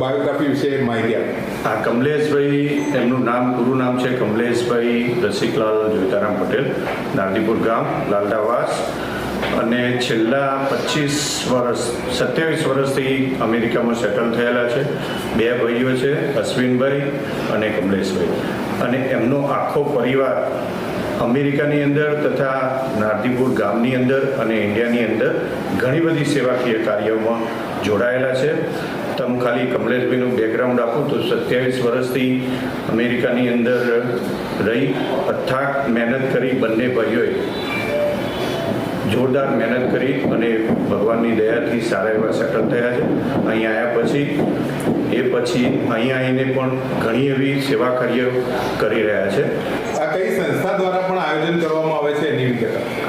Biography વિશે માહિતી આપો. આ કમલેશભાઈ, એમનું નામ પૂરું નામ છે કમલેશભાઈ રસિકલાલ જોઈતારામ પટેલ નારદીપુર ગામ લાલદાવાસ અને છેલ્લા પચીસ વર્ષ, સત્યાવીસ વર્ષથી અમેરિકામાં સેટલ થયેલા છે. બે ભાઈઓ છે, અશ્વિનભાઈ અને કમલેશભાઈ. અને એમનો આખો પરિવાર અમેરિકાની અંદર તથા નારદીપુર ગામની અંદર અને ઇન્ડિયાની અંદર ઘણી બધી સેવાકીય કાર્યોમાં જોડાયેલા છે. તમે ખાલી કમલેશભાઈનું બેકગ્રાઉન્ડ આપું તો સત્યાવીસ વર્ષથી અમેરિકાની અંદર રહી અથાક મહેનત કરી બંને ભાઈઓએ જોરદાર મહેનત કરી અને ભગવાનની દયાથી સારા એવા સેટલ થયા છે. અહીં આવ્યા પછી એ પછી અહીં આવીને પણ ઘણી એવી સેવા કાર્યો કરી રહ્યા છે. આ કઈ સંસ્થા દ્વારા પણ આયોજન કરવામાં આવે છે એની વિગત?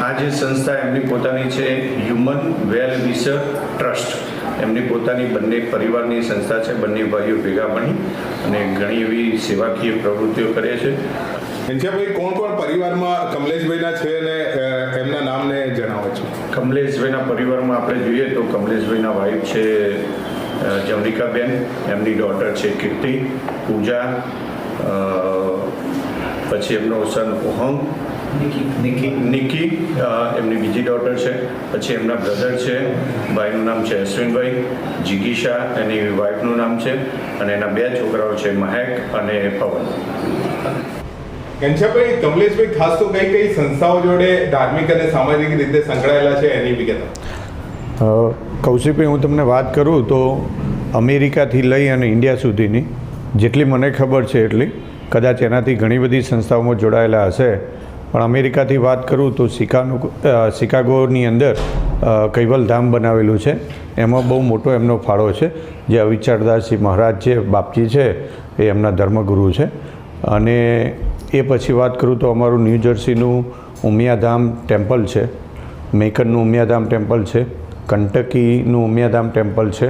આ જે સંસ્થા એમની પોતાની છે હ્યુમન વેલ વિસર ટ્રસ્ટ એમની પોતાની બંને પરિવારની સંસ્થા છે બંને ભાઈઓ ભેગા બની અને ઘણી એવી સેવાકીય પ્રવૃત્તિઓ કરે છે. ઘનશ્યામભાઈ કોણ કોણ પરિવારમાં કમલેશભાઈના છે અને એમના નામને જણાવો છો? કમલેશભાઈના પરિવારમાં આપણે જોઈએ તો કમલેશભાઈના વાઈફ છે જમરિકાબેન એમની ડોટર છે કીર્તિ પૂજા પછી એમનો સન ઓહંગ નિકી. નિકી. એમની બીજી ડોટર છે. પછી એમના બ્રધર છે. ભાઈનું નામ છે અશ્વિનભાઈ જિગીશા એની વાઈફનું નામ છે. અને એના બે છોકરાઓ છે મહેક અને પવન. ઘનશ્યામભાઈ કમલેશભાઈ ખાસ તો કઈ કઈ સંસ્થાઓ જોડે ધાર્મિક અને સામાજિક રીતે સંકળાયેલા છે એની વિગત? કૌશિકભાઈ હું તમને વાત કરું તો અમેરિકાથી લઈ અને ઇન્ડિયા સુધીની જેટલી મને ખબર છે એટલી કદાચ એનાથી ઘણી બધી સંસ્થાઓમાં જોડાયેલા હશે. પણ અમેરિકાથી વાત કરું તો શિકાનો શિકાગોની અંદર કૈવલધામ બનાવેલું છે. એમાં બહુ મોટો એમનો ફાળો છે. જે અવિચારદાસજી મહારાજ છે, બાપજી છે, એ એમના ધર્મગુરુ છે. અને એ પછી વાત કરું તો અમારું ન્યૂ જર્સીનું ઉમિયાધામ ટેમ્પલ છે. મેકનનું ઉમિયાધામ ટેમ્પલ છે. કંટકીનું ઉમિયાધામ ટેમ્પલ છે.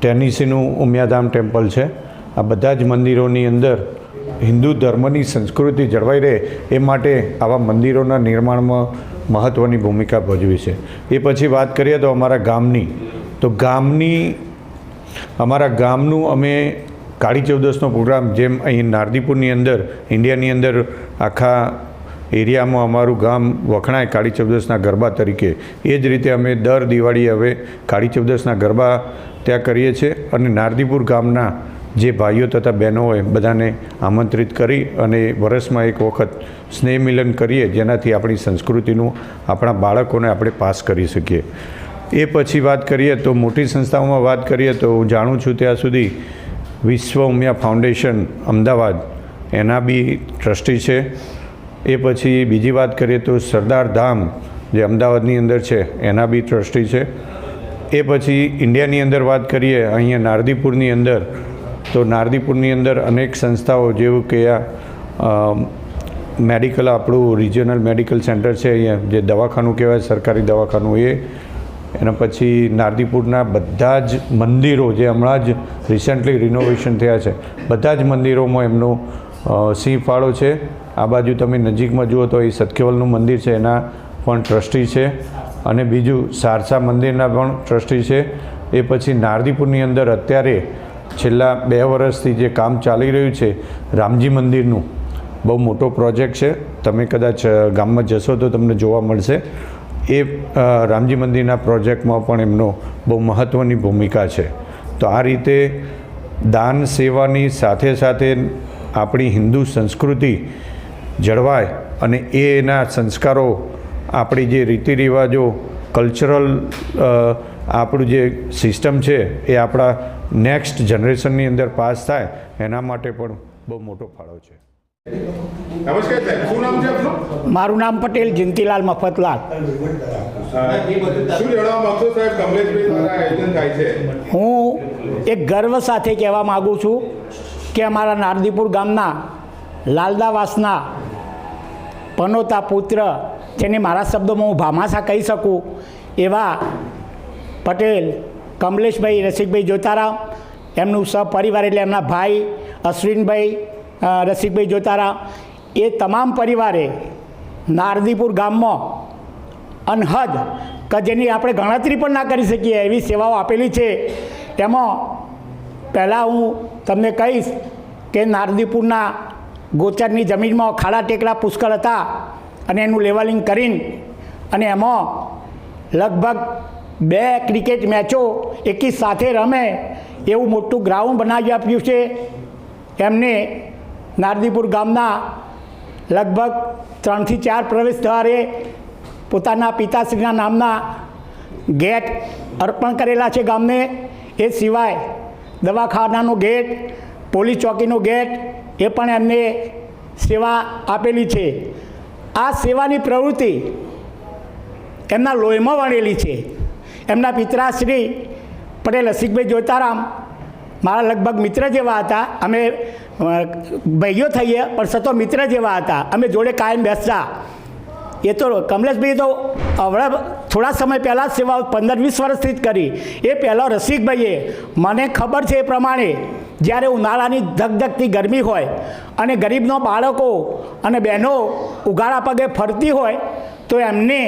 ટેનિસીનું ઉમિયાધામ ટેમ્પલ છે. આ બધા જ મંદિરોની અંદર હિન્દુ ધર્મની સંસ્કૃતિ જળવાઈ રહે એ માટે આવા મંદિરોના નિર્માણમાં મહત્ત્વની ભૂમિકા ભજવી છે. એ પછી વાત કરીએ તો અમારા ગામની. તો ગામની, અમારા ગામનું અમે કાળી ચૌદસનો પ્રોગ્રામ જેમ અહીં નારદીપુરની અંદર, ઇન્ડિયાની અંદર આખા એરિયામાં અમારું ગામ વખણાય કાળી ચૌદસના ગરબા તરીકે. એ જ રીતે અમે દર દિવાળીએ હવે કાળી ચૌદસના ગરબા ત્યાં કરીએ છીએ અને નારદીપુર ગામના જે ભાઈઓ તથા બહેનો હોય બધાને આમંત્રિત કરી અને વર્ષમાં એક વખત સ્નેહ મિલન કરીએ, જેનાથી આપણી સંસ્કૃતિનું, આપણા બાળકોને આપણે પાસ કરી શકીએ. એ પછી વાત કરીએ તો મોટી સંસ્થાઓમાં વાત કરીએ તો હું જાણું છું ત્યાં સુધી વિશ્વ ઉમિયા ફાઉન્ડેશન અમદાવાદ, એના બી ટ્રસ્ટી છે. એ પછી બીજી વાત કરીએ તો સરદાર ધામ, જે અમદાવાદની અંદર છે, એના બી ટ્રસ્ટી છે. એ પછી ઇન્ડિયાની અંદર વાત કરીએ, અહીંયા નારદીપુરની અંદર તો નારદીપુરની અંદર અનેક સંસ્થાઓ જેવું કે આ મેડિકલ આપણું રિજિયનલ મેડિકલ સેન્ટર છે અહીંયા, જે દવાખાનું કહેવાય, સરકારી દવાખાનું એ. એના પછી નારદીપુરના બધા જ મંદિરો જે હમણાં જ રિસેન્ટલી રિનોવેશન થયા છે, બધા જ મંદિરોમાં એમનો સિંહ ફાળો છે. આ બાજુ તમે નજીકમાં જુઓ તો એ સતકેવલનું મંદિર છે, એના પણ ટ્રસ્ટી છે. અને બીજું સારસા મંદિરના પણ ટ્રસ્ટી છે. એ પછી નારદીપુરની અંદર અત્યારે છેલ્લા બે વર્ષથી જે કામ ચાલી રહ્યું છે, રામજી મંદિરનું, બહુ મોટો પ્રોજેક્ટ છે. તમે કદાચ ગામમાં જશો તો તમને જોવા મળશે. એ રામજી મંદિરના પ્રોજેક્ટમાં પણ એમનો બહુ મહત્ત્વની ભૂમિકા છે. તો આ રીતે દાન સેવાની સાથે સાથે આપણી હિન્દુ સંસ્કૃતિ જળવાય અને એના સંસ્કારો, આપણી જે રીતિ રિવાજો કલ્ચરલ આપણું જે સિસ્ટમ છે એ આપણા નેક્સ્ટ જનરેશનની અંદર પાસ થાય એના માટે પણ બહુ મોટો ફાળો છે. મારું નામ પટેલ જયંતિલાલ મફતલાલ. શું જણાવવા માંગશો સાહેબ કમલેશભાઈ દ્વારા આયોજન થાય છે? હું એક ગર્વ સાથે કહેવા માગું છું કે અમારા નારદીપુર ગામના લાલદાવાસના પનોતા પુત્ર જેને મારા શબ્દોમાં હું ભામાશા કહી શકું, એવા પટેલ, કમલેશભાઈ, રસિકભાઈ જોતારામ, એમનું સપરિવાર એટલે એમના ભાઈ, અશ્વિનભાઈ રસિકભાઈ જોતારામ, એ તમામ પરિવારે નારદીપુર ગામમાં અનહદ, કે જેની આપણે ગણતરી પણ ના કરી શકીએ, એવી સેવાઓ આપેલી છે. તેમાં પહેલાં હું તમને કહીશ કે નારદીપુરના ગોચરની જમીનમાં ખાડા ટેકરા પુષ્કળ હતા. અને એનું લેવલિંગ કરીને અને એમાં લગભગ બે ક્રિકેટ મેચો એકી સાથે રમે એવું મોટું ગ્રાઉન્ડ બનાવી આપ્યું છે. એમને નારદીપુર ગામના લગભગ ત્રણથી ચાર પ્રવેશ દ્વારે પોતાના પિતાશ્રીના નામના ગેટ અર્પણ કરેલા છે ગામને. એ સિવાય દવાખાનાનો ગેટ, પોલીસ ચોકીનો ગેટ એ પણ એમને સેવા આપેલી છે. આ સેવાની પ્રવૃત્તિ એમના લોહીમાં વણેલી છે. એમના પિતરાશ્રી પટેલ, રસિકભાઈ જોતારામ, મારા લગભગ મિત્ર જેવા હતા. અમે ભાઈઓ થઈએ, પણ સતો મિત્ર જેવા હતા. અમે જોડે કાયમ બેસતા. એ તો કમલેશભાઈ તો હવે થોડા સમય પહેલાં જ સેવા પંદર વીસ વર્ષથી જ કરી. એ પહેલાં રસિકભાઈએ, મને ખબર છે એ પ્રમાણે જ્યારે ઉનાળાની ધગધગતી ગરમી હોય અને ગરીબનો બાળકો અને બહેનો ઉગાડા પગે ફરતી હોય, તો એમને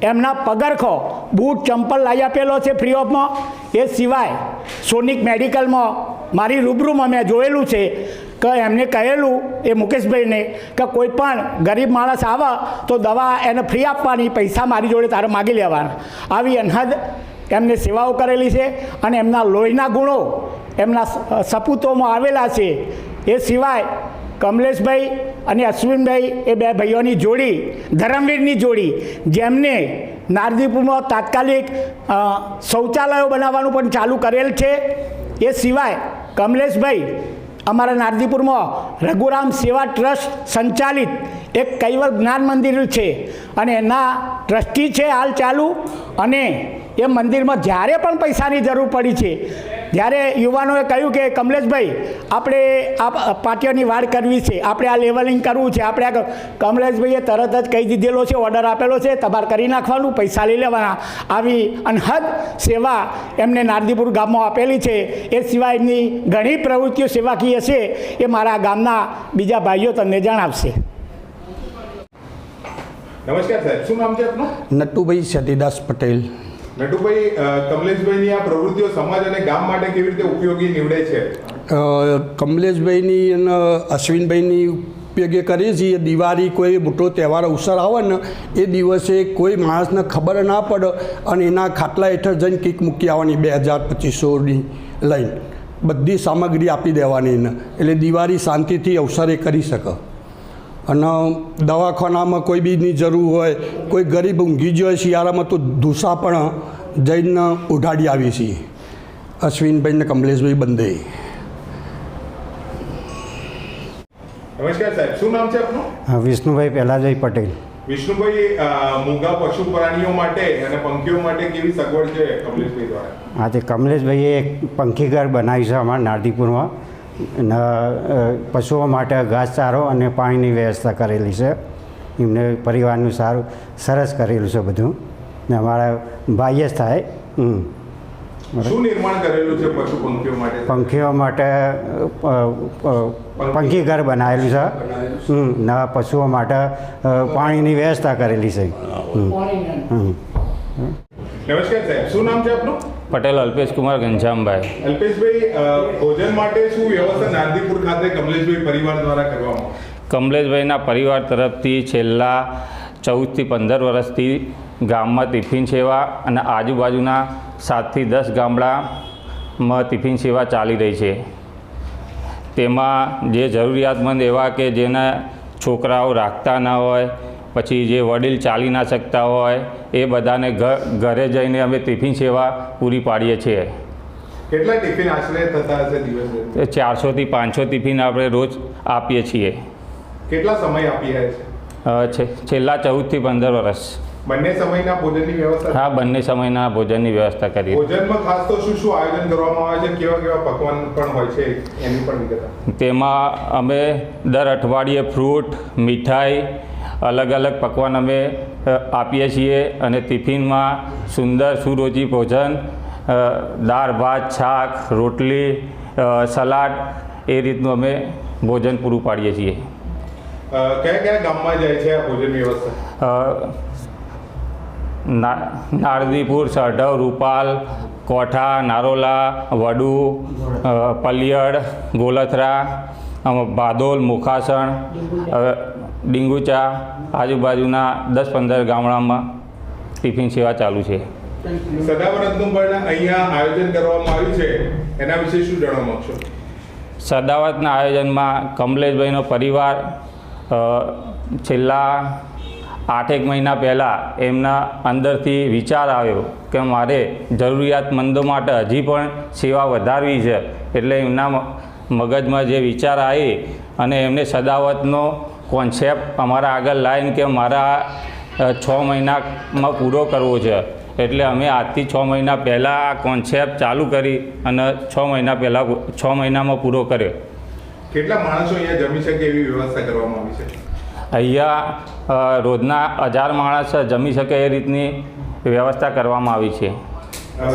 એમના પગરખો બૂટ, ચંપલ લાવી આપેલો છે ફ્રી ઓફમાં એ સિવાય સોનિક મેડિકલમાં મારી રૂબરૂમાં મેં જોયેલું છે કે એમને કહેલું એ મુકેશભાઈને કે કોઈ પણ ગરીબ માણસ આવે તો દવા એને ફ્રી આપવાની, પૈસા મારી જોડે તારે માગી લેવાના. આવી અનહદ એમને સેવાઓ કરેલી છે અને એમના લોહીના ગુણો એમના સપૂતોમાં આવેલા છે. એ સિવાય કમલેશભાઈ અને અશ્વિનભાઈ એ બે ભાઈઓની જોડી, ધરમવીરની જોડી, જેમને નારદીપુરમાં તાત્કાલિક શૌચાલયો બનાવવાનું પણ ચાલુ કરેલ છે. એ સિવાય કમલેશભાઈ અમારા નારદીપુરમાં રઘુરામ સેવા ટ્રસ્ટ સંચાલિત એક કૈવલ જ્ઞાન મંદિર છે અને એના ટ્રસ્ટી છે હાલ ચાલુ અને એ મંદિરમાં જ્યારે પણ પૈસાની જરૂર પડી છે જ્યારે યુવાનોએ કહ્યું કે કમલેશભાઈ આપણે આ પાટીઓની વાડ કરવી છે આપણે આ લેવલિંગ કરવું છે આપણે આ કમલેશભાઈએ તરત જ કહી દીધેલો છે ઓર્ડર આપેલો છે તમારે કરી નાખવાનું પૈસા લઈ લેવાના. આવી અનહદ સેવા એમને નારદીપુર ગામમાં આપેલી છે. એ સિવાય એમની ઘણી પ્રવૃત્તિઓ સેવાકીય છે. એ મારા ગામના બીજા ભાઈઓ તમને જણાવશે. નમસ્કાર સાહેબ શું નામ છે આપનું? નટુભાઈ સતીદાસ પટેલ. નટુભાઈ કમલેશભાઈની આ પ્રવૃત્તિઓ સમાજ અને ગામ માટે કેવી રીતે ઉપયોગી નીવડે છે? કમલેશભાઈની અને અશ્વિનભાઈની ઉપયોગી કરીએ છીએ. દિવાળી કોઈ મોટો તહેવાર, અવસર આવે ને, એ દિવસે કોઈ માણસને ખબર ના પડે અને એના ખાટલા હેઠળ જઈને કીક મૂકી આવવાની બે હજાર પચીસોની લઈને. બધી સામગ્રી આપી દેવાની એને. એટલે દિવાળી શાંતિથી અવસરે કરી શકે. અને દવાખાનામાં કોઈ બીની જરૂર હોય, કોઈ ગરીબ ઊંઘી ગયો હોય, શિયાળામાં તો ધૂસા પણ જઈને ઉઢાડી આવી છીએ. અશ્વિનભાઈ ને કમલેશભાઈ બંદે. નમસ્કાર સાહેબ શું નામ છે આપનું? હા, વિષ્ણુભાઈ પહેલાજભાઈ પટેલ. વિષ્ણુભાઈ મૂંગા પશુ પ્રાણીઓ માટે અને પંખીઓ માટે કેવી સગવડ છે કમલેશભાઈ દ્વારા? આજે કમલેશભાઈએ એક પંખીઘર બનાવ્યું છે અમારા નારદીપુરમાં. ન, પશુઓ માટે ઘાસચારો અને પાણીની વ્યવસ્થા કરેલી છે. એમને પરિવારનું સારું સરસ કરેલું છે બધું. ને અમારા ભાઈ જ થાય. શું નિર્માણ કરેલું છે પશુ પંખીઓ માટે? પંખીઓ પંખી. ઘર બનાવેલું છે. હમ, નવા પશુઓ માટે પાણીની વ્યવસ્થા કરેલી છે. નમસ્કાર સાહેબ શું નામ છે આપનું? પટેલ અલ્પેશ કુમાર ઘનશ્યામભાઈ. અલ્પેશભાઈ ભોજન માટે શું વ્યવસ્થા નાંદીપુર ખાતે કમલેશભાઈ પરિવાર દ્વારા કરવામાં? કમલેશભાઈના પરિવાર તરફથી છેલ્લા ચૌદથી પંદર વર્ષથી ગામમાં ટિફિન સેવા અને આજુબાજુના સાતથી દસ ગામડામાં ટિફિન સેવા ચાલી રહી છે. તેમાં જે જરૂરિયાતમંદ એવા કે જેના છોકરાઓ રાખતા ના હોય પછી જે વડીલ ચાલી ના શકતા હોય એ બધાને ઘરે જઈને અમે ટિફિન સેવા પૂરી પાડીએ છીએ. કેટલા ટિફિન આશરે થતા હશે દિવસે ચારસોથી પાંચસો ટિફિન આપણે રોજ આપીએ છીએ. કેટલા સમય આપી રહ્યા છે? અ, છે છેલ્લા ચૌદથી પંદર વર્ષ. બંને સમયના ભોજનની વ્યવસ્થા હા બંને સમયના ભોજનની વ્યવસ્થા કરી. ભોજનમાં ખાસ તો શું શું આયોજન કરવામાં આવે છે? કેવા કેવા પકવાન પણ હોય છે? એની પણ વિગત. તેમાં અમે દર અઠવાડિયે ફ્રૂટ મીઠાઈ અલગ અલગ પકવાન અમે આપીએ છીએ અને ટિફિનમાં સુંદર સુરોજી ભોજન દાળ ભાત શાક રોટલી સલાડ એ રીતનું અમે ભોજન પૂરું પાડીએ છીએ. કયા કયા ગામમાં જાય છે આ ભોજન વ્યવસ્થા? નારદીપુર સરઢવ રૂપાલ કોઠા નારોલા વડુ પલિયડ ગોલથરા ભાદોલ બાદોલ મુખાસણ ડીંગુચા આજુબાજુના દસ પંદર ગામડામાં ટિફિન સેવા ચાલુ છે. સદાવ્રતનું પણ અહીંયા આયોજન કરવામાં આવ્યું છે. એના વિશે શું જણાવવા માંગશો? સદાવતના આયોજનમાં કમલેશભાઈનો પરિવાર છેલ્લા આઠેક મહિના પહેલાં એમના અંદરથી વિચાર આવ્યો કે મારે જરૂરિયાતમંદો માટે હજી પણ સેવા વધારવી છે. એટલે એમના મગજમાં જે વિચાર આવી અને એમને સદાવતનો કોન્સેપ્ટ અમારા આગળ લાવીને કે મારા છ મહિનામાં પૂરો કરવો છે. એટલે અમે આજથી છ મહિના પહેલાં આ કોન્સેપ્ટ ચાલુ કરી અને છ મહિના પહેલાં છ મહિનામાં પૂરો કર્યો. કેટલા માણસો અહીંયા જમી શકે એવી વ્યવસ્થા કરવામાં આવી છે? અહીંયા રોજના હજાર માણસ જમી શકે એ રીતની વ્યવસ્થા કરવામાં આવી છે.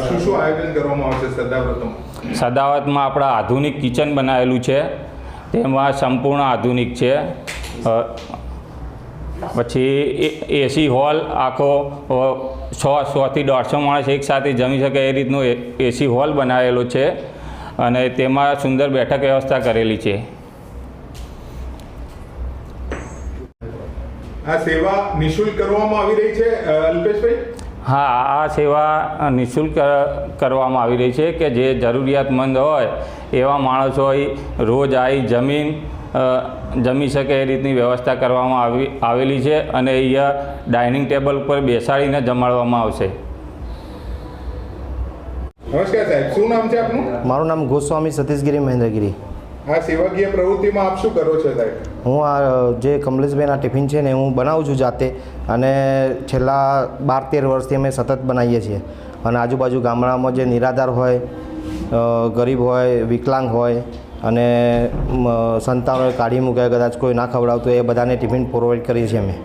શું શું આયોજન કરવામાં આવશે સદાવતમાં સદાવતમાં આપણા આધુનિક કિચન બનાવેલું છે. તેમાં સંપૂર્ણ આધુનિક છે. પછી એ- એસી હોલ આખો સો સોથી દોઢસો માણસ એકસાથે જમી શકે એ રીતનો એસી હોલ બનાવેલો છે. અને તેમાં સુંદર બેઠક વ્યવસ્થા કરેલી છે. આ સેવા નિઃશુલ્ક કરવામાં આવી રહી છે અલ્પેશભાઈ? હા આ સેવા નિઃશુલ્ક કરવામાં આવી રહી છે કે જે જરૂરિયાતમંદ હોય એવા માણસો રોજ આવી જમીન જમી શકે એ રીતની વ્યવસ્થા કરવામાં આવી આવેલી છે અને અહીંયા ડાઇનિંગ ટેબલ ઉપર બેસાડીને જમાડવામાં આવશે. નમસ્કાર સાહેબ શું નામ છે આપનું? મારું નામ ગોસ્વામી સતીશગીરી મહેન્દ્રગીરી. આ સેવાકીય પ્રવૃત્તિમાં આપ શું કરો છો સાહેબ? હું આ જે કમલેશભાઈના ટિફિન છે ને હું બનાવું છું જાતે અને છેલ્લા બાર તેર વર્ષથી અમે સતત બનાવીએ છીએ. અને આજુબાજુ ગામડામાં જે નિરાધાર હોય ગરીબ હોય વિકલાંગ હોય અને સંતાનોએ કાઢી મૂકે કદાચ કોઈ ના ખવડાવતું એ બધાને ટિફિન પ્રોવાઈડ કરીએ છીએ અમે.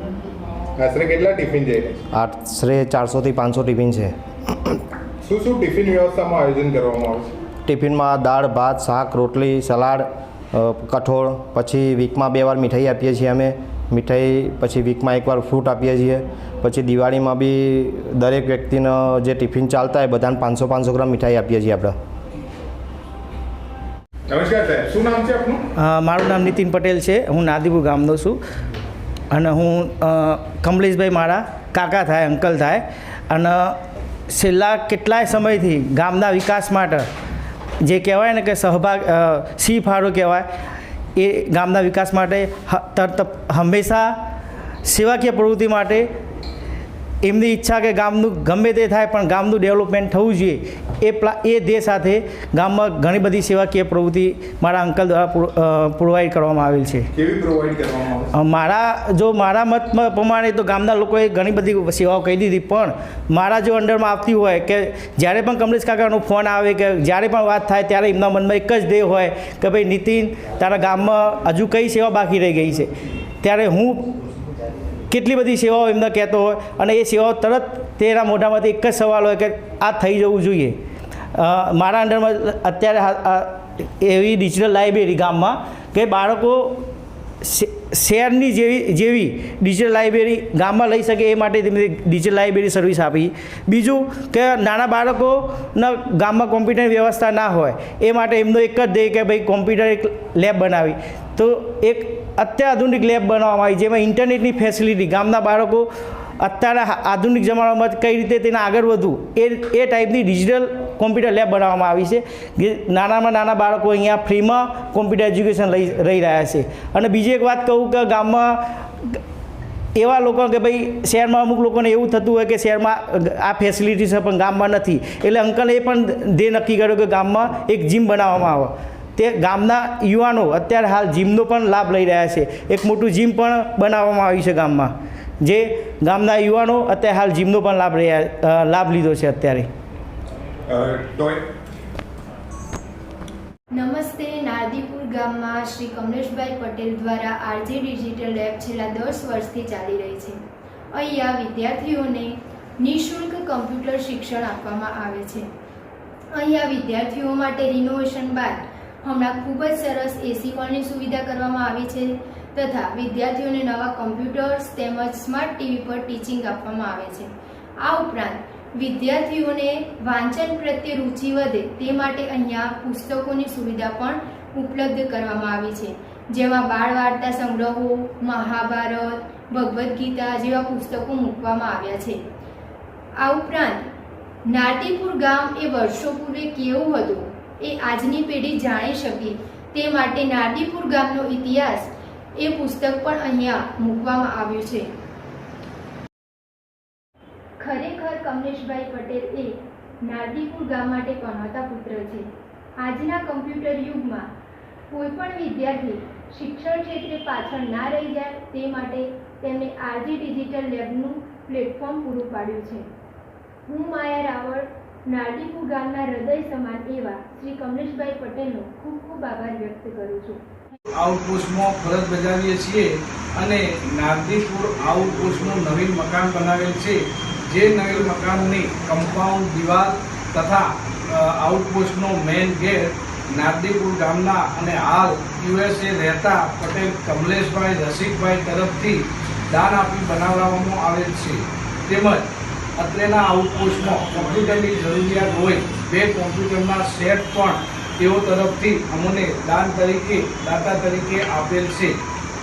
આશરે કેટલા ટિફિન છે? આશરે ચારસોથી પાંચસો ટિફિન છે. શું શું ટિફિન વ્યવસ્થામાં આયોજન કરવામાં આવે છે? ટિફિનમાં દાળ ભાત શાક રોટલી સલાડ કઠોળ પછી વીકમાં બે વાર મીઠાઈ આપીએ છીએ અમે. મીઠાઈ પછી વીકમાં એકવાર ફ્રૂટ આપીએ છીએ. પછી દિવાળીમાં બી દરેક વ્યક્તિનો જે ટિફિન ચાલતા હોય બધાને પાંચસો પાંચસો ગ્રામ મીઠાઈ આપીએ છીએ આપણે. નમસ્કાર સાહેબ શું નામ છે આપનું? અ, મારું નામ નીતિન પટેલ છે. હું નાદીપુર ગામનો છું. અને હું કમલેશભાઈ મારા કાકા થાય અંકલ થાય. અને છેલ્લા કેટલાય સમયથી ગામના વિકાસ માટે જે કહેવાય ને કે સહભાગ સી ફાળો કહેવાય, એ ગામના વિકાસ માટે તરત હંમેશા સેવાકીય પ્રવૃત્તિ માટે એમની ઈચ્છા કે ગામનું ગમે તે થાય પણ ગામનું ડેવલપમેન્ટ થવું જોઈએ. એ પ્લા એ ધ્યેય સાથે ગામમાં ઘણી બધી સેવાકીય પ્રવૃત્તિ મારા અંકલ દ્વારા પ્રોવાઈડ કરવામાં આવેલ છે. મારા જો મારા મત પ્રમાણે તો ગામના લોકોએ ઘણી બધી સેવાઓ કહી દીધી પણ મારા જો અંડરમાં આવતી હોય કે જ્યારે પણ કમલેશ કાકાનો ફોન આવે કે જ્યારે પણ વાત થાય ત્યારે એમના મનમાં એક જ ધ્યેય હોય કે ભાઈ નીતિન તારા ગામમાં હજુ કઈ સેવા બાકી રહી ગઈ છે? ત્યારે હું કેટલી બધી સેવાઓ એમને કહેતો હોય અને એ સેવાઓ તરત તેના મોઢામાંથી એક જ સવાલ હોય કે આ થઈ જવું જોઈએ. મારા અંડરમાં અત્યારે એવી ડિજિટલ લાઇબ્રેરી ગામમાં કે બાળકો શહેરની જેવી જેવી ડિજિટલ લાઇબ્રેરી ગામમાં લઈ શકે એ માટે તેમની ડિજિટલ લાઇબ્રેરી સર્વિસ આપી. બીજું કે નાના બાળકોના ગામમાં કોમ્પ્યુટરની વ્યવસ્થા ના હોય એ માટે એમનો એક જ ધ્યેય કે ભાઈ કોમ્પ્યુટર એક લેબ બનાવી. તો એક અત્યાધુનિક લેબ બનાવવામાં આવી, જેમાં ઇન્ટરનેટની ફેસિલિટી ગામના બાળકો અત્યારે આધુનિક જમાનામાં કઈ રીતે તેને આગળ વધવું, એ એ ટાઈપની ડિજિટલ કોમ્પ્યુટર લેબ બનાવવામાં આવી છે, જે નાનામાં નાના બાળકો અહીંયા ફ્રીમાં કોમ્પ્યુટર એજ્યુકેશન લઈ રહી રહ્યા છે. અને બીજી એક વાત કહું કે ગામમાં એવા લોકો કે ભાઈ, શહેરમાં અમુક લોકોને એવું થતું હોય કે શહેરમાં આ ફેસિલિટી છે, પણ ગામમાં નથી. એટલે અંકલે એ પણ ધ્યેય નક્કી કર્યો કે ગામમાં એક જીમ બનાવવામાં આવે. તે ગામના યુવાનો અત્યારે હાલ જીમનો પણ લાભ લઈ રહ્યા છે. એક મોટું જીમ પણ બનાવવામાં આવ્યું છે ગામમાં. જે ગામના યુવાનો અત્યારે હાલ જીમનો પણ લાભ રહ્યા લાભ લીધો છે અત્યારે. નમસ્તે નારદીપુર ગામમાં શ્રી કમલેશભાઈ પટેલ દ્વારા આરજે ડિજિટલ લેબ છેલ્લા દસ વર્ષથી ચાલી રહી છે. અહીંયા વિદ્યાર્થીઓને નિઃશુલ્ક કમ્પ્યુટર શિક્ષણ આપવામાં આવે છે. અહીંયા વિદ્યાર્થીઓ માટે રિનોવેશન બાદ હમણાં ખૂબ જ સરસ એસી હોલની સુવિધા કરવામાં આવી છે તથા વિદ્યાર્થીઓને નવા કમ્પ્યુટર્સ તેમજ સ્માર્ટ ટીવી પર ટીચિંગ આપવામાં આવે છે. આ ઉપરાંત વિદ્યાર્થીઓને વાંચન પ્રત્યે રુચિ વધે તે માટે અહીંયા પુસ્તકોની સુવિધા પણ ઉપલબ્ધ કરવામાં આવી છે. જેમાં બાળ વાર્તા સંગ્રહો, મહાભારત, ભગવદ્ ગીતા જેવા પુસ્તકો મૂકવામાં આવ્યા છે. આ ઉપરાંત નાટીપુર ગામ એ વર્ષો પૂર્વે કેવું હતું? એ આજની પેઢી જાણી શકે. તે માટે નારદીપુર ગામનો ઇતિહાસ એ પુસ્તક પણ અહીંયા મૂકવામાં આવ્યું છે. ખરેખર કમલેશભાઈ પટેલ એ નારદીપુર ગામ માટે કમાતા પુત્ર છે. આજના કમ્પ્યુટર યુગમાં કોઈ પણ વિદ્યાર્થી શિક્ષણ ક્ષેત્રે પાછળ ના રહી જાય તે માટે તેમણે આરજી ડિજિટલ લેબનું પ્લેટફોર્મ પૂરું પાડ્યું છે. હું માયા રાવળ નારદીપુર ગામના હૃદય સમાન એવા શ્રી કમલેશભાઈ પટેલનો ખૂબ ખૂબ આભાર વ્યક્ત કરું છું. આઉટપોસ્ટમાં ફરજ બજાવીએ છીએ અને નારદીપુર આઉટપોસ્ટનું નવીન મકાન બનાવેલ છે. જે નવીન મકાનની કમ્પાઉન્ડ દિવાલ તથા આઉટપોસ્ટનો મેઇન ગેટ નારદીપુર ગામના અને હાલ યુએસએ રહેતા પટેલ કમલેશભાઈ રસિકભાઈ તરફથી દાન આપી બનાવવામાં આવેલ છે. તેમજ અત્રેના આઉટપોસ્ટમાં કોમ્પ્યુટરની જરૂરિયાત હોય બે કોમ્પ્યુટરના સેટ પણ તેઓ તરફથી અમને દાન તરીકે, દાતા તરીકે આપેલ છે.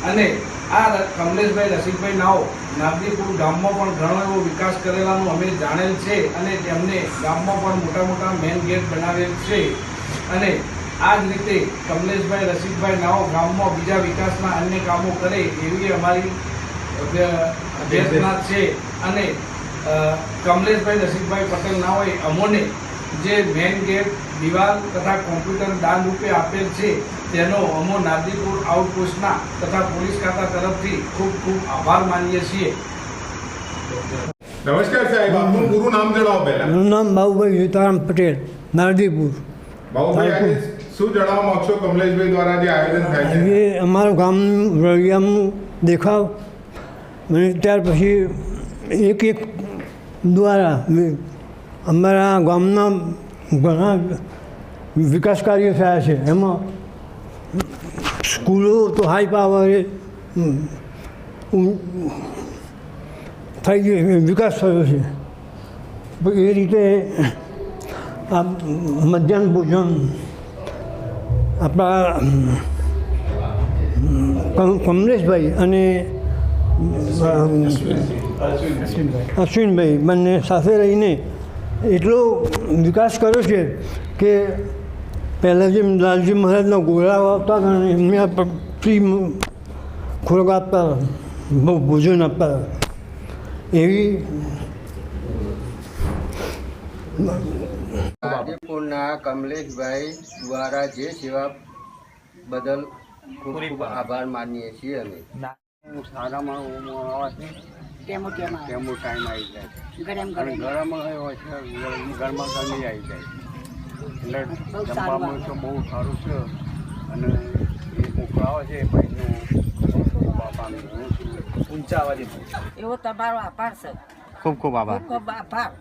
અને આ કમલેશભાઈ, રસિકભાઈ નાઓ નાગદીપુર ગામમાં પણ ઘણો એવો વિકાસ કરેલાનું અમે જાણેલ છે અને તેમને ગામમાં પણ મોટા મોટા મેન ગેટ બનાવેલ છે. અને આ જ રીતે કમલેશભાઈ, રસિકભાઈ નાઓ ગામમાં બીજા વિકાસના અન્ય કામો કરે એવી અમારી અભ્ય- અભ્યર્થના છે. અને કમલેશભાઈ રસિકભાઈ પટેલ ના હોય અમોને જે મેન ગેટ દિવાલ તથા કોમ્પ્યુટર દાન રૂપે આપેલ છે તેનો અમો નાદીપુર આઉટપોસ્ટના તથા પોલીસ ખાતા તરફથી ખૂબ ખૂબ આભાર માનીએ છીએ. નમસ્કાર સાહેબ આપનું પૂરું નામ જણાવો પહેલા. મારું નામ બાબુભાઈ સીતારામ પટેલ નારદીપુર બાબુભાઈ શું જણાવવા માંગશો કમલેશભાઈ દ્વારા જે આયોજન થાય છે? અમારું ગામનું રળિયામનું દેખાવ. અને ત્યાર પછી એક એક દ્વારા અમારા ગામના ઘણા વિકાસ કાર્યો થયા છે. એમાં સ્કૂલો તો હાઈ પાવરે થઈ ગયો વિકાસ થયો છે. એ રીતે આ મધ્યાહન ભોજન આપણા કમ- કમલેશભાઈ અને અશ્વિનભાઈ બંને સાથે રહીને એટલો વિકાસ કર્યો છે કે પહેલાં જેમ લાલજી મહારાજના ગોળાઓ આપતા હતા ને એમને ફ્રી ખોરાક આપતા ભોજન આપતા. એવી ગાજીપુરના કમલેશભાઈ દ્વારા જે સેવા બદલ ખૂબ ખૂબ આભાર માનીએ છીએ અમે. હું સારામાં હું આવવાથી ટેમો ટાઈમ આવી જાય. અને ગરમ. હોય છે ગરમા ગરમી આવી જાય. એટલે જમવામાં તો બહુ સારું છે અને એ મોકલાવે છે ભાઈનું બાપાનું હું છું. એવો તમારો આભાર છે ખૂબ ખૂબ આભાર. ખૂબ ખૂબ આભાર.